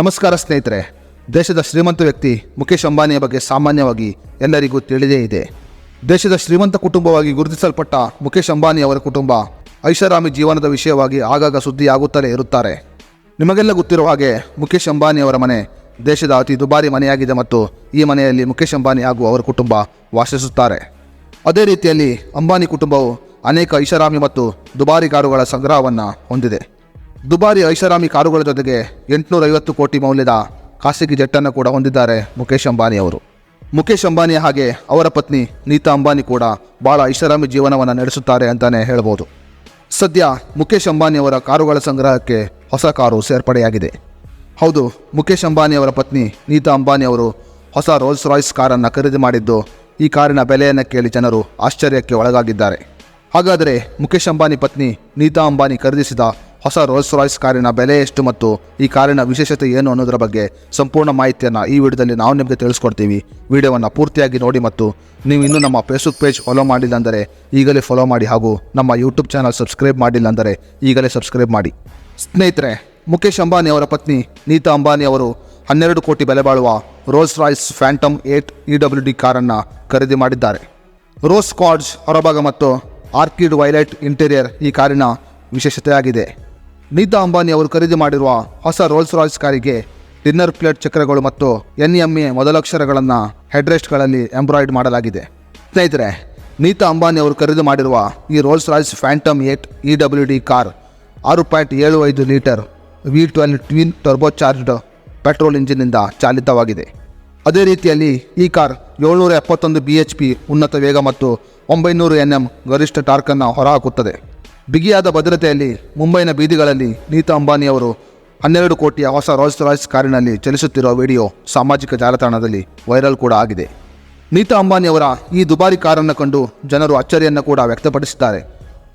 ನಮಸ್ಕಾರ ಸ್ನೇಹಿತರೆ. ದೇಶದ ಶ್ರೀಮಂತ ವ್ಯಕ್ತಿ ಮುಖೇಶ್ ಅಂಬಾನಿಯ ಬಗ್ಗೆ ಸಾಮಾನ್ಯವಾಗಿ ಎಲ್ಲರಿಗೂ ತಿಳಿದೇ ಇದೆ. ದೇಶದ ಶ್ರೀಮಂತ ಕುಟುಂಬವಾಗಿ ಗುರುತಿಸಲ್ಪಟ್ಟ ಮುಖೇಶ್ ಅಂಬಾನಿ ಅವರ ಕುಟುಂಬ ಐಷಾರಾಮಿ ಜೀವನದ ವಿಷಯವಾಗಿ ಆಗಾಗ ಸುದ್ದಿಯಾಗುತ್ತಲೇ ಇರುತ್ತಾರೆ. ನಿಮಗೆಲ್ಲ ಗೊತ್ತಿರುವ ಹಾಗೆ ಮುಖೇಶ್ ಅಂಬಾನಿ ಅವರ ಮನೆ ದೇಶದ ಅತಿ ದುಬಾರಿ ಮನೆಯಾಗಿದೆ ಮತ್ತು ಈ ಮನೆಯಲ್ಲಿ ಮುಖೇಶ್ ಅಂಬಾನಿ ಹಾಗೂ ಅವರ ಕುಟುಂಬ ವಾಸಿಸುತ್ತಾರೆ. ಅದೇ ರೀತಿಯಲ್ಲಿ ಅಂಬಾನಿ ಕುಟುಂಬವು ಅನೇಕ ಐಷಾರಾಮಿ ಮತ್ತು ದುಬಾರಿ ಕಾರುಗಳ ಸಂಗ್ರಹವನ್ನು ಹೊಂದಿದೆ. ದುಬಾರಿ ಐಷಾರಾಮಿ ಕಾರುಗಳ ಜೊತೆಗೆ ಎಂಟುನೂರೈವತ್ತು ಕೋಟಿ ಮೌಲ್ಯದ ಖಾಸಗಿ ಜೆಟ್ಟನ್ನು ಕೂಡ ಹೊಂದಿದ್ದಾರೆ ಮುಖೇಶ್ ಅಂಬಾನಿ ಅವರು. ಮುಖೇಶ್ ಅಂಬಾನಿಯ ಹಾಗೆ ಅವರ ಪತ್ನಿ ನೀತಾ ಅಂಬಾನಿ ಕೂಡ ಭಾಳ ಐಷಾರಾಮಿ ಜೀವನವನ್ನು ನಡೆಸುತ್ತಾರೆ ಅಂತಲೇ ಹೇಳ್ಬೋದು. ಸದ್ಯ ಮುಖೇಶ್ ಅಂಬಾನಿ ಅವರ ಕಾರುಗಳ ಸಂಗ್ರಹಕ್ಕೆ ಹೊಸ ಕಾರು ಸೇರ್ಪಡೆಯಾಗಿದೆ. ಹೌದು ಮುಖೇಶ್ ಅಂಬಾನಿ ಅವರ ಪತ್ನಿ ನೀತಾ ಅಂಬಾನಿ ಅವರು ಹೊಸ ರೋಲ್ಸ್ ರಾಯ್ಸ್ ಕಾರನ್ನು ಖರೀದಿ ಮಾಡಿದ್ದು ಈ ಕಾರಿನ ಬೆಲೆಯನ್ನು ಕೇಳಿ ಜನರು ಆಶ್ಚರ್ಯಕ್ಕೆ ಒಳಗಾಗಿದ್ದಾರೆ. ಹಾಗಾದರೆ ಮುಖೇಶ್ ಅಂಬಾನಿ ಪತ್ನಿ ನೀತಾ ಅಂಬಾನಿ ಖರೀದಿಸಿದ ಹೊಸ ರೋಲ್ಸ್ ರಾಯ್ಸ್ ಕಾರಿನ ಬೆಲೆ ಎಷ್ಟು ಮತ್ತು ಈ ಕಾರಿನ ವಿಶೇಷತೆ ಏನು ಅನ್ನೋದರ ಬಗ್ಗೆ ಸಂಪೂರ್ಣ ಮಾಹಿತಿಯನ್ನು ಈ ವಿಡಿಯೋದಲ್ಲಿ ನಾವು ನಿಮಗೆ ತಿಳಿಸ್ಕೊಡ್ತೀವಿ. ವಿಡಿಯೋವನ್ನು ಪೂರ್ತಿಯಾಗಿ ನೋಡಿ ಮತ್ತು ನೀವು ಇನ್ನೂ ನಮ್ಮ ಫೇಸ್ಬುಕ್ ಪೇಜ್ ಫಾಲೋ ಮಾಡಿಲ್ಲ ಅಂದರೆ ಈಗಲೇ ಫಾಲೋ ಮಾಡಿ ಹಾಗೂ ನಮ್ಮ ಯೂಟ್ಯೂಬ್ ಚಾನಲ್ ಸಬ್ಸ್ಕ್ರೈಬ್ ಮಾಡಿಲ್ಲ ಅಂದರೆ ಈಗಲೇ ಸಬ್ಸ್ಕ್ರೈಬ್ ಮಾಡಿ. ಸ್ನೇಹಿತರೆ ಮುಖೇಶ್ ಅಂಬಾನಿ ಅವರ ಪತ್ನಿ ನೀತಾ ಅಂಬಾನಿ ಅವರು ಹನ್ನೆರಡು ಕೋಟಿ ಬೆಲೆ ಬಾಳುವ Rolls Royce Phantom eight E W D ಕಾರನ್ನು ಖರೀದಿ ಮಾಡಿದ್ದಾರೆ. ರೋಸ್ ಸ್ಕ್ವಾಡ್ಸ್ ಹೊರಭಾಗ ಮತ್ತು ಆರ್ಕಿಡ್ ವೈಲೆಟ್ ಇಂಟೀರಿಯರ್ ಈ ಕಾರಿನ ವಿಶೇಷತೆಯಾಗಿದೆ. ನೀತಾ ಅಂಬಾನಿ ಅವರು ಖರೀದಿ ಮಾಡಿರುವ ಹೊಸ ರೋಲ್ಸ್ ರಾಯ್ಸ್ ಕಾರಿಗೆ ಡಿನ್ನರ್ ಪ್ಲೇಟ್ ಚಕ್ರಗಳು ಮತ್ತು ಎನ್ ಎಂ ಎ ಮೊದಲಕ್ಷರಗಳನ್ನು ಹೆಡ್ರೆಸ್ಟ್ಗಳಲ್ಲಿ ಎಂಬ್ರಾಯ್ಡ್ ಮಾಡಲಾಗಿದೆ. ಸ್ನೇಹಿತರೆ ನೀತಾ ಅಂಬಾನಿ ಅವರು ಖರೀದಿ ಮಾಡಿರುವ ಈ Rolls Royce Phantom eight E W D car ಆರು ಪಾಯಿಂಟ್ ಏಳು ಐದು litre V twelve twin turbocharged petrol ಇಂಜಿನ್ನಿಂದ ಚಾಲಿತವಾಗಿದೆ. ಅದೇ ರೀತಿಯಲ್ಲಿ ಈ ಕಾರ್ ಏಳ್ನೂರ ಎಪ್ಪತ್ತೊಂದು ಬಿ ಎಚ್ ಪಿ ಉನ್ನತ ವೇಗ ಮತ್ತು ಒಂಬೈನೂರು ಎನ್ ಎಂ ಗರಿಷ್ಠ ಟಾರ್ಕನ್ನು ಹೊರಹಾಕುತ್ತದೆ. ಬಿಗಿಯಾದ ಭದ್ರತೆಯಲ್ಲಿ ಮುಂಬೈನ ಬೀದಿಗಳಲ್ಲಿ ನೀತಾ ಅಂಬಾನಿ ಅವರು ಹನ್ನೆರಡು ಕೋಟಿಯ ಹೊಸ ರಾಯ್ಸ್ ರಾಯ್ಸ್ ಕಾರಿನಲ್ಲಿ ಚಲಿಸುತ್ತಿರುವ ವಿಡಿಯೋ ಸಾಮಾಜಿಕ ಜಾಲತಾಣದಲ್ಲಿ ವೈರಲ್ ಕೂಡ ಆಗಿದೆ. ನೀತಾ ಅಂಬಾನಿ ಅವರ ಈ ದುಬಾರಿ ಕಾರನ್ನು ಕಂಡು ಜನರು ಅಚ್ಚರಿಯನ್ನು ಕೂಡ ವ್ಯಕ್ತಪಡಿಸಿದ್ದಾರೆ.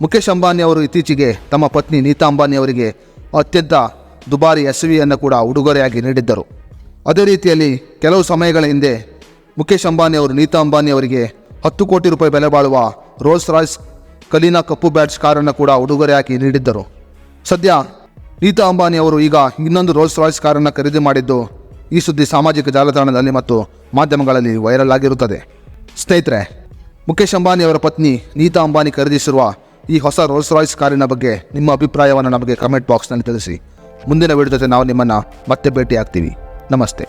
ಮುಖೇಶ್ ಅಂಬಾನಿ ಅವರು ಇತ್ತೀಚೆಗೆ ತಮ್ಮ ಪತ್ನಿ ನೀತಾ ಅಂಬಾನಿ ಅವರಿಗೆ ಅತ್ಯಂತ ದುಬಾರಿ ಎಸ್ ವಿಯನ್ನು ಕೂಡ ಉಡುಗೊರೆಯಾಗಿ ನೀಡಿದ್ದರು. ಅದೇ ರೀತಿಯಲ್ಲಿ ಕೆಲವು ಸಮಯಗಳ ಹಿಂದೆ ಮುಖೇಶ್ ಅಂಬಾನಿ ಅವರು ನೀತಾ ಅಂಬಾನಿ ಅವರಿಗೆ ಹತ್ತು ಕೋಟಿ ರೂಪಾಯಿ ಬೆಲೆ ಬಾಳುವ ರೋಲ್ಸ್ ರಾಯ್ಸ್ ಕಲೀನಾ ಕಪ್ಪು ಬ್ಯಾಟ್ಸ್ ಕಾರನ್ನು ಕೂಡ ಉಡುಗೊರೆಯಾಗಿ ನೀಡಿದ್ದರು. ಸದ್ಯ ನೀತಾ ಅಂಬಾನಿ ಅವರು ಈಗ ಇನ್ನೊಂದು ರೋಲ್ಸ್ ರಾಯ್ಸ್ ಕಾರನ್ನು ಖರೀದಿ ಮಾಡಿದ್ದು ಈ ಸುದ್ದಿ ಸಾಮಾಜಿಕ ಜಾಲತಾಣದಲ್ಲಿ ಮತ್ತು ಮಾಧ್ಯಮಗಳಲ್ಲಿ ವೈರಲ್ ಆಗಿರುತ್ತದೆ. ಸ್ನೇಹಿತರೆ, ಮುಖೇಶ್ ಅಂಬಾನಿ ಅವರ ಪತ್ನಿ ನೀತಾ ಅಂಬಾನಿ ಖರೀದಿಸಿರುವ ಈ ಹೊಸ ರೋಲ್ಸ್ ರಾಯ್ಸ್ ಕಾರಿನ ಬಗ್ಗೆ ನಿಮ್ಮ ಅಭಿಪ್ರಾಯವನ್ನು ನಮಗೆ ಕಮೆಂಟ್ ಬಾಕ್ಸ್ನಲ್ಲಿ ತಿಳಿಸಿ. ಮುಂದಿನ ವಿಡಿಯೋ ಜೊತೆ ನಾವು ನಿಮ್ಮನ್ನು ಮತ್ತೆ ಭೇಟಿ ಆಗ್ತೀವಿ ನಮಸ್ತೆ.